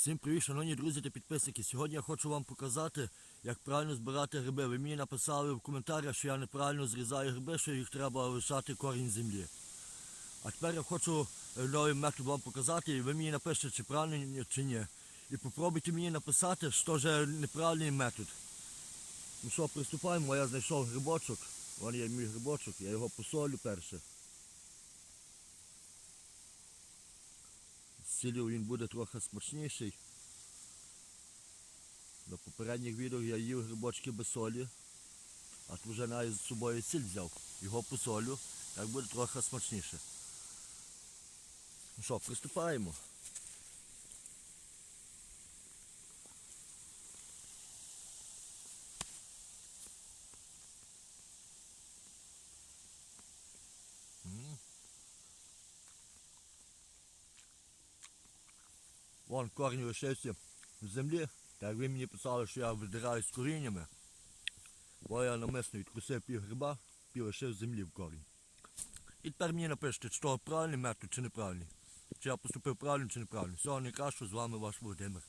Всім привіт, шановні друзі та підписники. Сьогодні я хочу вам показати, як правильно збирати гриби. Ви мені написали в коментарях, що я неправильно зрізаю гриби, що їх треба лишати корінь землі. А тепер я хочу е, новий метод вам показати, і ви мені напишете, чи правильно чи ні. І попробуйте мені написати, що ж неправильний метод. Ну що, приступаємо, я знайшов грибочок. Вон є мій грибочок, я його посолю перше. З він буде трохи смачніший. На попередніх відео я їв грибочки без солі, а тут вже навіть з собою сіль взяв. Його посолю, так буде трохи смачніше. Ну що, приступаємо. Вон корінь лишився в землі. Так ви мені писали, що я видираю з коріннями. Бо я намисно відкусив пів гриба, пів в землі в корінь. І тепер мені напишете, чи то правильний метод, чи неправильний. Чи я поступив правильно, чи неправильно. Всього найкращого, з вами ваш Володимир.